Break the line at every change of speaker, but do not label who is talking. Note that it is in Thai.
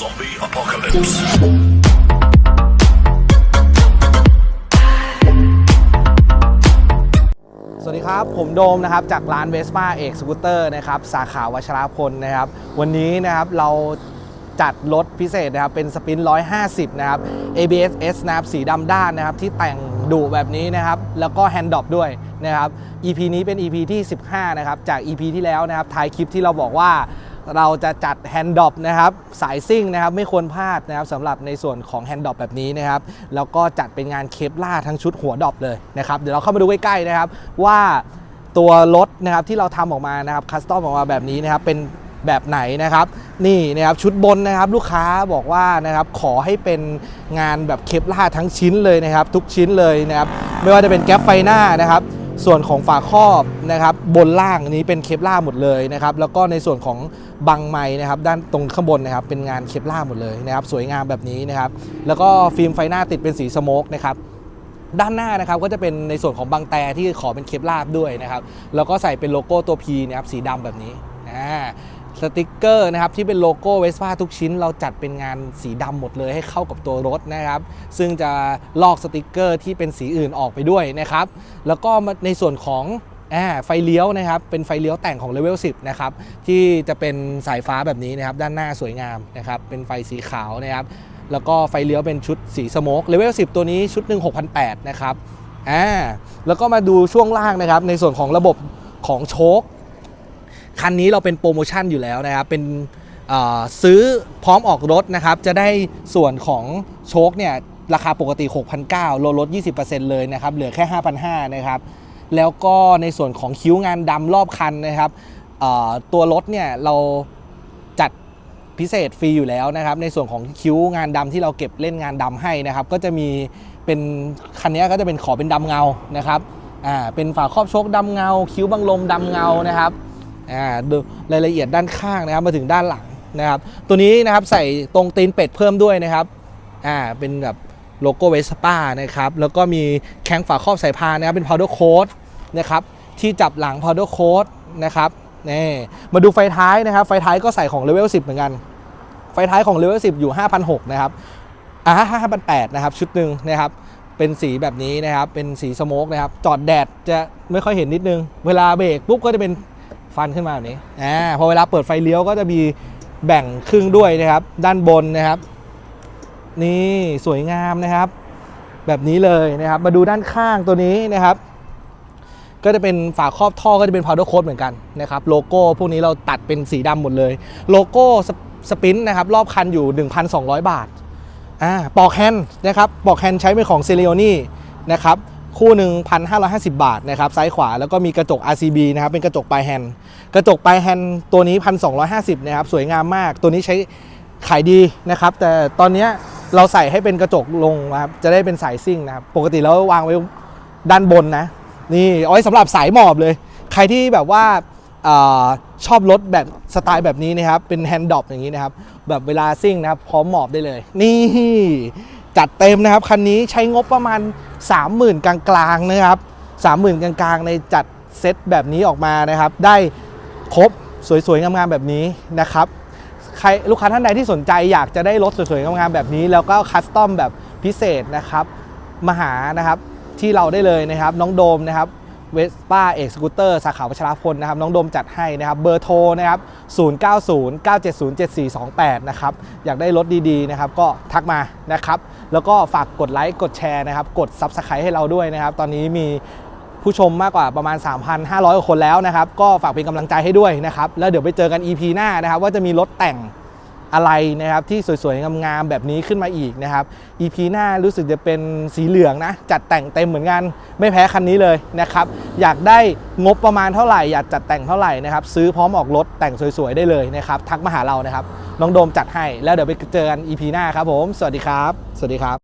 Zombie apocalypse.
สวัสดีครับ ผมโดมนะครับ จากร้านเวสป้าเอกสกูตเตอร์นะครับ สาขาวัชราพลนะครับ วันนี้นะครับเราจัดรถพิเศษนะครับ เป็นสปิน 150 นะครับ ABS S นะครับ สีดำด้านนะครับ ที่แต่งดุแบบนี้นะครับ แล้วก็แฮนด์ดรอปด้วยนะครับ EP นี้เป็น EP ที่ 15 นะครับ จาก EP ที่แล้วนะครับ ท้ายคลิปที่เราบอกว่า เราจะจัดแฮนด์ดอปนะครับสายซิ่งนะครับไม่ควรพลาดนะครับสำหรับในส่วนของแฮนด์ดอปแบบนี้นะครับแล้วก็จัดเป็นงานเคปล่าทั้งชุดหัวดอปเลยนะครับเดี๋ยวเราเข้ามาดูใกล้ๆนะครับว่าตัวรถนะครับที่เราทำออกมานะครับคัสตอมออกมาแบบนี้นะครับเป็นแบบไหนนะครับนี่นะครับชุดบนนะครับลูกค้าบอกว่านะครับขอให้เป็นงานแบบเคปล่าทั้งชิ้นเลยนะครับ ทุกชิ้นเลยนะครับไม่ว่าจะเป็นแก๊ปไฟหน้านะครับ ส่วนของฝาครอบนะครับบนล่างนี้เป็นเคปล่าหมดเลยนะครับแล้วก็ในส่วนของบังไม้นะครับด้านตรงข้างบนนะครับเป็นงานเคปล่าหมดเลยนะครับสวยงามแบบนี้นะครับแล้วก็ฟิล์มไฟหน้าติดเป็นสีสโมกนะครับด้านหน้านะครับก็จะเป็นในส่วนของบางแต่ที่ขอเป็นเคปลาบด้วยนะครับแล้วก็ใส่เป็นโลโก้ตัว P นะครับสีดำแบบนี้อ่า สติกเกอร์นะครับที่เป็นโลโก้เวสป้าทุกชิ้น เราจัดเป็นงานสีดำหมดเลยให้เข้ากับตัวรถนะครับ ซึ่งจะลอกสติกเกอร์ที่เป็นสีอื่นออกไปด้วยนะครับ แล้วก็มาในส่วนของอ่าไฟเลี้ยวนะครับ เป็นไฟเลี้ยวแต่งของเลเวล10 นะครับ ที่จะเป็นสายฟ้าแบบนี้นะครับ ด้านหน้าสวยงามนะครับ เป็นไฟสีขาวนะครับ แล้วก็ไฟเลี้ยวเป็นชุดสีสโมกเลเวล10 ตัวนี้ชุดหนึ่ง6,800 นะครับอ่าแล้วก็มาดูช่วงล่างนะครับ ในส่วนของระบบของโชค คันนี้เราเป็นโปรโมชั่นอยู่แล้วนะครับ เป็นซื้อพร้อมออกรถนะครับ จะได้ส่วนของโชคเนี่ยราคาปกติ 6,900ลดลด 20%เลยนะครับ เหลือแค่ 5,500นะครับ แล้วก็ในส่วนของคิ้วงานดำรอบคันนะครับ ตัวรถเนี่ยเราจัดพิเศษฟรีอยู่แล้วนะครับ ในส่วนของคิ้วงานดำที่เราเก็บเล่นงานดำให้นะครับ ก็จะมีเป็นคันนี้ก็จะเป็นขอเป็นดำเงานะครับ อ่า เป็นฝาครอบโชคดำเงา คิ้วบังลมดำเงานะครับ รายละเอียดด้านข้างนะครับมาถึงด้านหลังนะครับ ตัวนี้นะครับใส่ตรงตีนเป็ดเพิ่มด้วยนะครับอ่าเป็นแบบโลโก้เวสป้านะครับ แล้วก็มีแข้งฝาครอบสายพานนะครับเป็น powder coat นะครับที่จับหลัง powder coat นะครับนี่มาดูไฟท้ายนะครับ ไฟท้ายก็ใส่ของ level 10 เหมือนกัน ไฟท้ายของ level 10 อยู่5,600นะครับอ่า5,800นะครับ ชุดหนึ่งนะครับ เป็นสีแบบนี้นะครับ เป็นสีสโมกนะครับ จอดแดดจะไม่ค่อยเห็นนิดนึง เวลาเบรกปุ๊บก็จะเป็น ฟันขึ้นมาแบบนี้อ่าพอเวลาเปิดไฟเลี้ยวก็จะมีแบ่งครึ่งด้วยนะครับ ด้านบนนะครับ นี่สวยงามนะครับ แบบนี้เลยนะครับ มาดูด้านข้างตัวนี้นะครับ ก็จะเป็นฝาครอบท่อก็จะเป็น powder coat เหมือนกันนะครับ โลโก้พวกนี้เราตัดเป็นสีดำหมดเลย โลโก้สปสปรินท์นะครับ รอบคันอยู่ 1,200 บาทอ่าปอกแฮนด์นะครับปอกแฮนด์ใช้เป็นของเซเลโอนี่นะครับ คู่หนึ่ง1,550 บาทนะครับซ้ายขวาแล้วก็มีกระจก RCB นะครับเป็นกระจกปลายแฮนด์กระจกปลายแฮนด์ตัวนี้ 1,250นะครับสวยงามมาก ตัวนี้ใช้ขายดีนะครับ แต่ตอนนี้เราใส่ให้เป็นกระจกลงนะครับจะได้เป็นสายซิ่งนะครับปกติแล้ววางไว้ด้านบนนะนี่เอาไว้สำหรับสายหมอบเลย ใครที่แบบว่าอชอบรถแบบสไตล์แบบนี้นะครับ เป็นแฮนด์ดรอปอย่างนี้นะครับ แบบเวลาซิ่งนะครับ พร้อมหมอบได้เลย นี่ จัดเต็มนะครับ คันนี้ใช้งบประมาณ 30,000 กลางๆนะครับ30,000 กลางๆ ในจัดเซตแบบนี้ออกมานะครับ ได้ครบสวยๆ งามๆ แบบนี้นะครับใครลูกค้าท่านใดที่สนใจอยากจะได้รถสวยๆ งามๆ แบบนี้ แล้วก็คัสตอมแบบพิเศษนะครับมาหานะครับที่เราได้เลยนะครับ น้องโดมนะครับ เวสป้าเอกสกูตเตอร์สาขาวัชรพลนะครับน้องโดมจัดให้นะครับเบอร์โทรนะครับ 0909707428 นะครับ อยากได้รถดีๆนะครับก็ทักมานะครับ แล้วก็ฝากกดไลค์กดแชร์นะครับ กด Subscribe ให้เราด้วยนะครับ ตอนนี้มีผู้ชมมากกว่าประมาณ 3,500 คนแล้วนะครับ ก็ฝากเป็นกำลังใจให้ด้วยนะครับ แล้วเดี๋ยวไปเจอกัน EP หน้านะครับ ว่าจะมีรถแต่ง อะไรนะครับที่สวยๆงามๆแบบนี้ขึ้นมาอีกนะครับ EP หน้ารู้สึกจะเป็นสีเหลืองนะ จัดแต่งเต็มเหมือนกันไม่แพ้คันนี้เลยนะครับ อยากได้งบประมาณเท่าไหร่ อยากจัดแต่งเท่าไหร่นะครับ ซื้อพร้อมออกรถแต่งสวยๆได้เลยนะครับ ทักมาหาเรานะครับ น้องโดมจัดให้แล้วเดี๋ยวไปเจอกัน EP หน้าครับผม สวัสดีครับ สวัสดีครับ